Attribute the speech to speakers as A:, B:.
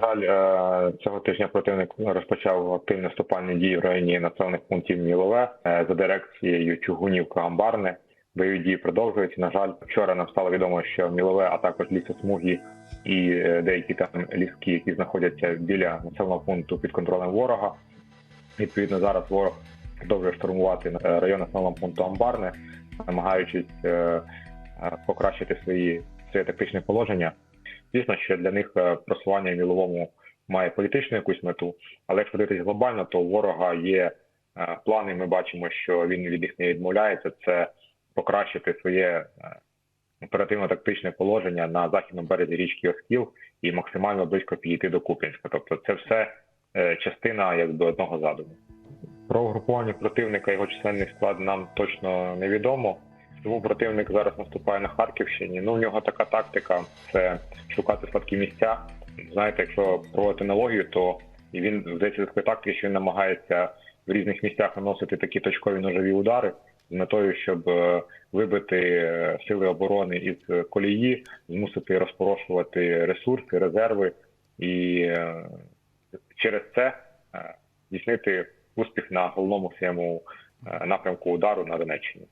A: жаль, е, цього тижня противник розпочав активні наступальні дії в районі населених пунктів Мілове е, за дирекцією Чугунівка Амбарне. Бойові дії продовжуються. На жаль, вчора нам стало відомо, що Мілове, а також лісосмуги і е, деякі там ліски, які знаходяться біля населеного пункту під контролем ворога. Відповідно, зараз ворог продовжує штурмувати район населеного пункту Амбарне, намагаючись покращити свої своє тактичне положення. Звісно, що для них е, просування в міловому має політичну якусь мету, але якщо дивитися глобально, то у ворога є е, плани. Ми бачимо, що він від них не відмовляється. Це покращити своє е, оперативно-тактичне положення на західному березі річки Оскіл і максимально близько підійти до Куп'янська. Тобто, це все частина якби одного задуму. Про угруповання противника його чисельний склад нам точно невідомо. Тому противник зараз наступає на Харківщині. Ну, в нього така тактика це шукати слабкі місця. Знаєте, якщо проводити аналогію, то і він здається такої тактики, що він намагається в різних місцях наносити такі точкові ножові удари з метою, щоб е, вибити е, сили оборони із колії, змусити розпорошувати ресурси, резерви і е, через це здійснити успіх на головному своєму напрямку удару на Донеччині.